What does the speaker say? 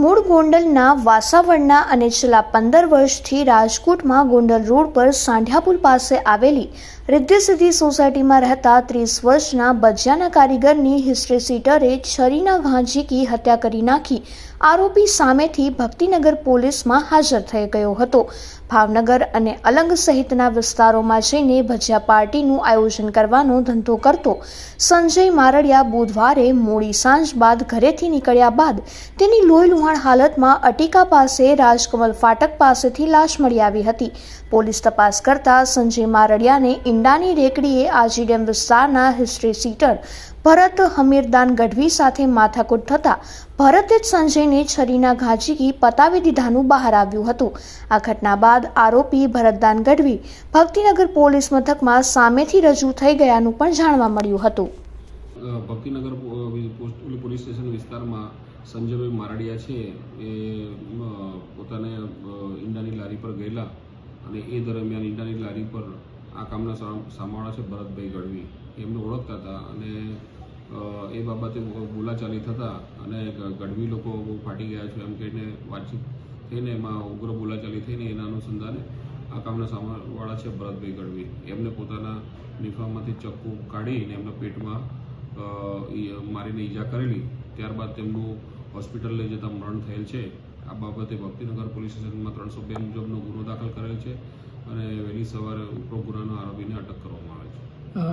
મૂળ ગોંડલના વાસાવડના અને છેલ્લા પંદર વર્ષથી રાજકોટમાં ગોંડલ રોડ પર સાંઢિયાપુલ પાસે આવેલી રિદ્ધિ સિદ્ધિ સોસાયટીમાં રહેતા ત્રીસ વર્ષના બજિયાના કારીગરની હિસ્ટ્રી સીટરે છરીના ઘા ઝીકી હત્યા કરી નાખી. આરોપી સામેથી ભક્તિનગર પોલીસમાં હાજર થઈ ગયો હતો. ભાવનગર અને અલંગ સહિતના વિસ્તારોમાં જઈને ભજીયા પાર્ટીનું આયોજન કરવાનો ધંધો કરતો. સંજય મારડિયા બુધવારે મોડી સાંજ બાદ ઘરેથી નીકળ્યા બાદ તેની લોહી લુહાણ હાલતમાં અટીકા પાસે રાજકમલ ફાટક પાસેથી લાશ મળી આવી હતી. પોલીસ તપાસ કરતા સંજય મારડિયાને ઈંડાની રેકડીએ આજીડેમ વિસ્તારના હિસ્ટ્રી સીટર ભરત હમીરદાન ગઢવી સાથે માથાકૂટ થતા ભરતે જ સંજયને છરીના ઘાજીકી પતાવી દીધાનું બહાર આવ્યું હતું. આ ઘટના બાદ આરોપી ભરતદાન ગઢવી ભક્તિનગર પોલીસ મથકમાં સામેથી રજૂ થઈ ગયાનું પણ જાણવા મળ્યું હતું. ભક્તિનગર પોલીસ સ્ટેશન વિસ્તારમાં સંજયભાઈ મારડિયા છે, એ પોતાને ઈંડાની લારી પર ગયેલા અને એ દરમિયાન ઈંડાની લારી પર આ કામના સામાવાળા છે ભરતભાઈ ગઢવી. એમને ઓળખતા હતા અને એ બાબતે બોલાચાલી થતા અને ગઢવી લોકો બહુ ફાટી ગયા છે એમ કહીને વાતચીત થઈને એમાં ઉગ્ર બોલાચાલી થઈને એના અનુસંધાને આ કામના સામાવાળા છે ભરતભાઈ ગઢવી. એમને પોતાના નિફામાંથી ચક્કુ કાઢીને એમના પેટમાં મારીને ઈજા કરેલી. ત્યારબાદ તેમનું હોસ્પિટલ લઈ જતાં મરણ થયેલ છે. આ બાબતે ભક્તિનગર પોલીસ સ્ટેશનમાં ત્રણસો બે મુજબનો ગુનો દાખલ કરેલ છે. અને વહેલી સવારે ઉપરોક્ત ગુનાનો આરોપીને અટક કરવામાં